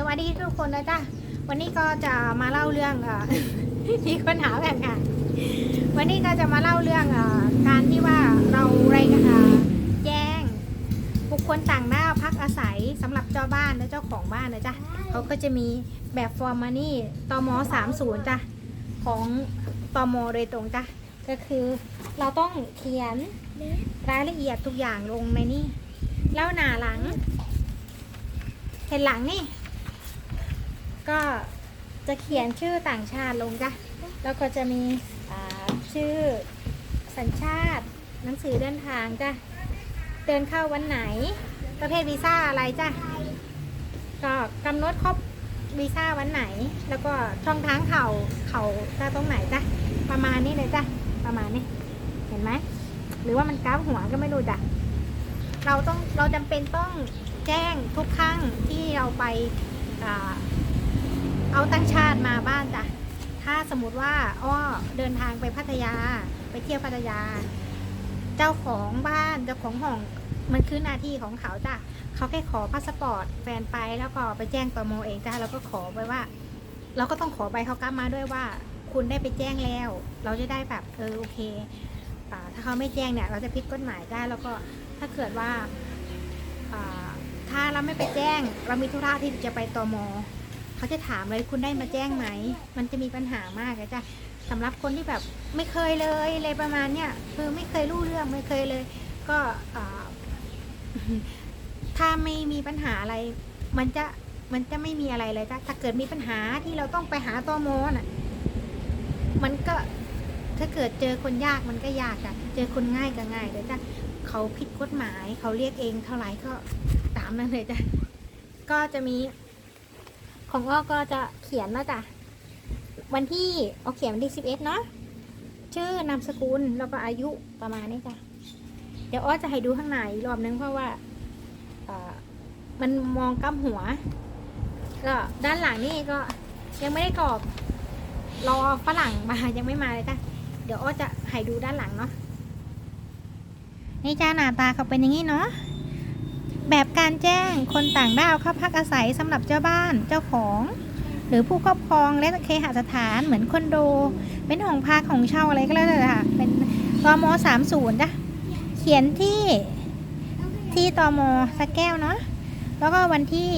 สวัสดีทุกคนนะจ๊ะวันนี้ก็จะมาเล่าเรื่องอ่อมีคนหาแบบค่ะ วันนี้ก็จะมาเล่าเรื่องอการที่ว่าเราไรกันอ่าแจ้ง บุคคลต่างด้าวพักอาศัยสำหรับเจ้าบ้านและเจ้าของบ้านนะจ๊ะเขาก็จะมีแบบฟอร์มานี่ตม30จ้ะของตมโดยตรงจ้ะก็คือเราต้องเขียนรายละเอียดทุกอย่างลงในนี่แล้วหน้าหลัง เห็นหลังนี่ ก็จะเขียนชื่อต่างชาติลงจ้ะแล้วก็จะมีชื่อสัญชาติ หนังสือเดินทางจ้ะเดินเข้าวันไหน ประเภทวีซ่าอะไรจ้ะก็กำหนดครบวีซ่าวันไหน แล้วก็ช่องทางเขาเขาจะตรงไหนจ้ะประมาณนี้เลยจ้ะประมาณนี้ เห็นไหมหรือว่ามันกราฟหัวก็ไม่รู้จ้ะเราต้องเราจำเป็นต้องแจ้งทุกครั้งที่เราไปอ่า เอาตั้งชาติมาบ้านจ้ะ ถ้าสมมติว่าอ้อเดินทางไปพัทยา ไปเที่ยวพัทยา เจ้าของบ้านเจ้าของห้องมันคือหน้าที่ของเขาจ้ะ เขาแค่ขอพาสปอร์ตแฟนไปแล้วก็ไปแจ้งตมเองจ้ะแล้วก็ขอไปว่า เราก็ต้องขอใบเขากลับมาด้วยว่า คุณได้ไปแจ้งแล้ว เราจะได้แบบเออโอเคอ่ถ้าเขาไม่แจ้งเนี่ยเราจะผิดกฎหมายได้แล้วก็ถ้าเกิดว่าอ่าถ้าเราไม่ไปแจ้ง เรามีธุระที่จะไปตม เขาจะถามเลยคุณได้มาแจ้งไหม มันจะมีปัญหามากเลยจ้ะสำหรับคนที่แบบไม่เคยเลยเลยประมาณเนี้ยคือไม่เคยรู้เรื่องไม่เคยเลย ก็ถ้าไม่มีปัญหาอะไร มันจะมันจะไม่มีอะไรเลยจ้ะถ้าเกิดมีปัญหาที่เราต้องไปหาตมน่ะ มันก็ถ้าเกิดเจอคนยากมันก็ยากจ้ะเจอคนง่ายก็ง่ายเลยจ้ะเขาผิดกฎหมายเขาเรียกเองเท่าไหร่ก็ตามนั้นเลยจ้ะก็จะมี ของอ้อก็จะเขียนแล้วจ้ะวันที่เอาเขียนวันที่สิบเอ็ดเนาะชื่อนามสกุลแล้วก็อายุประมาณนี้จ้ะเดี๋ยวอ้อจะให้ดูข้างในรอบนึงเพราะว่ามันมองก้ำหัว ก็ด้านหลังนี่ก็ยังไม่ได้กรอกรอฝรั่งมายังไม่มาเลยจ้ะเดี๋ยวอ้อจะให้ดูด้านหลังเนาะนี่จ้าหน้าตาเขาเป็นอย่างนี้เนาะ แบบการแจ้งคนต่างด้าวเข้าพักอาศัยสำหรับเจ้าบ้านเจ้าของ หรือผู้ครอบครองและเคหสถานเหมือนคอนโด เป็นห้องพักของเช่าอะไรก็แล้วแต่ค่ะ เป็นตมสามศูนย์จ้ะเขียนที่ที่ตมสะแก้วเนาะแล้วก็วันที่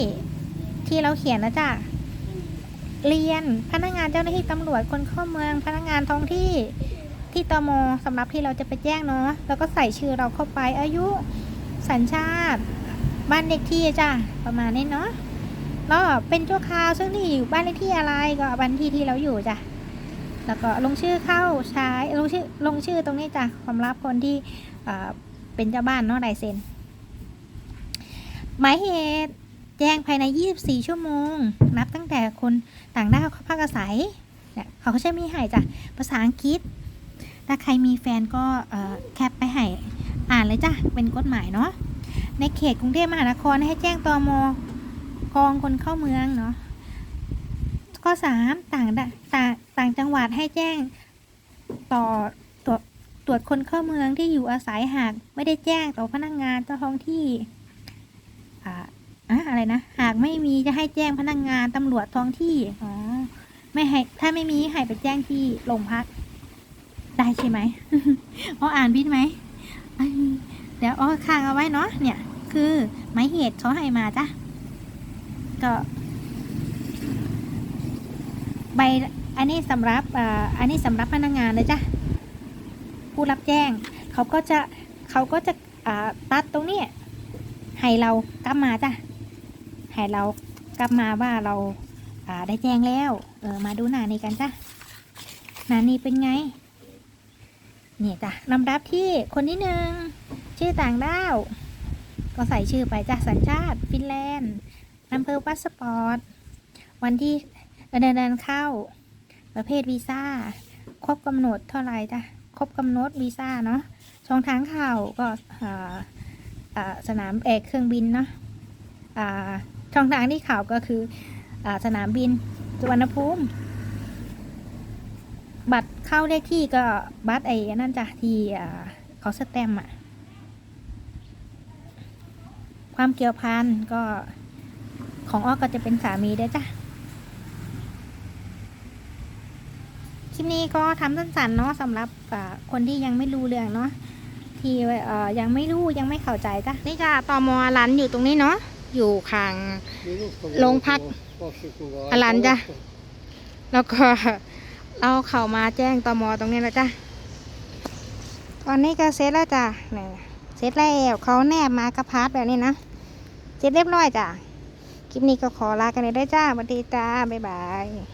ที่เราเขียนนะจ้ะเรียนพนักงานเจ้าหน้าที่ตำรวจคนเข้าเมือง พนักงานท้องที่ที่ตมสำหรับที่เราจะไปแจ้งเนาะแล้วก็ใส่ชื่อเราเข้าไปอายุ สัญชาติ บ้านเลขที่จ้ะประมาณนี้เนาะแล้วเป็นชั่วคราวซึ่งที่อยู่บ้านเลขที่อะไรก็บ้านที่ที่เราอยู่จ้ะแล้วก็ลงชื่อเข้าใช้ลงชื่อลงชื่อตรงนี้จ้ะความลับคนที่เป็นเจ้าบ้านเนาะลายเซ็นหมายเหตุแจ้งภายใน 24 ชั่วโมง นับตั้งแต่คนต่างด้าวเข้าพักอาศัยเนี่ยเขาก็จะมีให้จ้ะภาษาอังกฤษ ถ้าใครมีแฟนก็แคปไปให้อ่านเลยจ้ะ เป็นกฎหมายเนาะ ในเขตกรุงเทพมหานครให้แจ้งตอมกองคนเข้าเมืองเนาะข้อสามต่างต่างต่างจังหวัดให้แจ้งต่อตรวจตรวจคนเข้าเมืองที่อยู่อาศัยหากไม่ได้แจ้งต่อพนักงานเจ้าท้องที่อ่าอะไรนะหากไม่มีจะให้แจ้งพนักงงานตำรวจท้องที่อ๋อไม่ให้ถ้าไม่มีให้ไปแจ้งที่โรงพัก ได้ใช่ไหมอ๋ออ่านพิดไหมอืมเดี๋ยวอ้อค้างเอาไว้เนาะเนี่ย คือหมายเหตุเขาให้มาจ้ะก็ใบอันนี้สำหรับอันนี้สำหรับพนักงานเลยจ้ะผู้รับแจ้งเขาก็จะเขาก็จะตัดตรงนี้ให้เรากลับมาจ้ะให้เรากลับมาว่าเราอ่าได้แจ้งแล้วเออมาดูหน้านี้กันจ้ะหน้านี้เป็นไงเนี่ยจ้ะลำดับที่คนที่หนึ่งชื่อต่างด้าว ก็ใส่ชื่อไปจ้ะสัญชาติ ฟินแลนด์อำเภอพาสปอร์ต วันที่เดินเดินเข้า ประเภทวีซ่า ครบกำหนดเท่าไหร่จ้ะครบกำหนดวีซ่าเนาะช่องทางเข้าก็สนามเอกเครื่องบินเนาะอ่าช่องทางที่ข่าวก็คืออสนามบินสุวรรณภูมิ บัตรเข้าเลขที่ก็บัตรไอ้นั่นจ้ะที่อ่าเขาสแตมป์อะ ความเกี่ยวพันก็ของอ้อก็จะเป็นสามีด้จ้ะ คลิปนี้ก็ทำสั้นๆเนาะสำหรับคนที่ยังไม่รู้เรื่องเนาะที่ยังไม่รู้ยังไม่เข้าใจจ้ะนี่จ้ะตอมอรันอยู่ตรงนี้เนาะอยู่ข้างโรงพักอลันจ้ะแล้วก็เราเข้ามาแจ้งตอมอตรงนี้แล้วจ้ะตอนนี้ก็เสร็จแล้วจ้ะเสร็จแล้วเขาแนบมากระพาร์ทแบบนี้นะ เสร็จเรียบร้อยจ้ะ คลิปนี้ก็ขอลากันเลยได้จ้าสวัสดีจ้า บ๊ายบาย